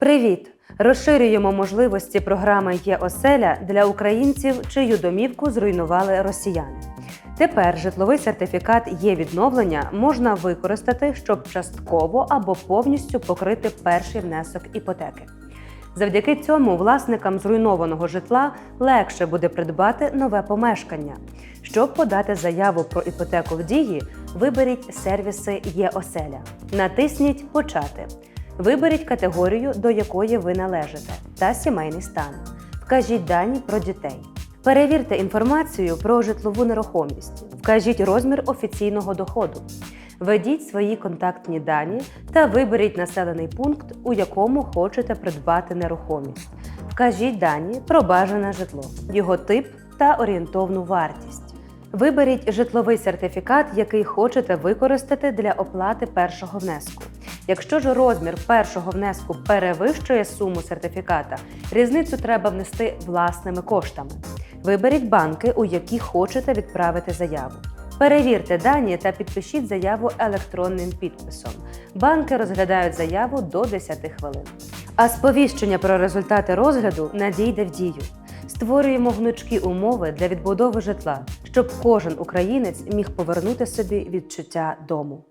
Привіт! Розширюємо можливості програми Є оселя для українців, чию домівку зруйнували росіяни. Тепер житловий сертифікат є відновлення можна використати, щоб частково або повністю покрити перший внесок іпотеки. Завдяки цьому власникам зруйнованого житла легше буде придбати нове помешкання. Щоб подати заяву про іпотеку в дії, виберіть сервіси Є оселя. Натисніть Почати. Виберіть категорію, до якої ви належите, та сімейний стан. Вкажіть дані про дітей. Перевірте інформацію про житлову нерухомість. Вкажіть розмір офіційного доходу. Введіть свої контактні дані та виберіть населений пункт, у якому хочете придбати нерухомість. Вкажіть дані про бажане житло, його тип та орієнтовну вартість. Виберіть житловий сертифікат, який хочете використати для оплати першого внеску. Якщо ж розмір першого внеску перевищує суму сертифіката, різницю треба внести власними коштами. Виберіть банки, у які хочете відправити заяву. Перевірте дані та підпишіть заяву електронним підписом. Банки розглядають заяву до 10 хвилин. А сповіщення про результати розгляду надійде в дію. Створюємо гнучкі умови для відбудови житла, щоб кожен українець міг повернути собі відчуття дому.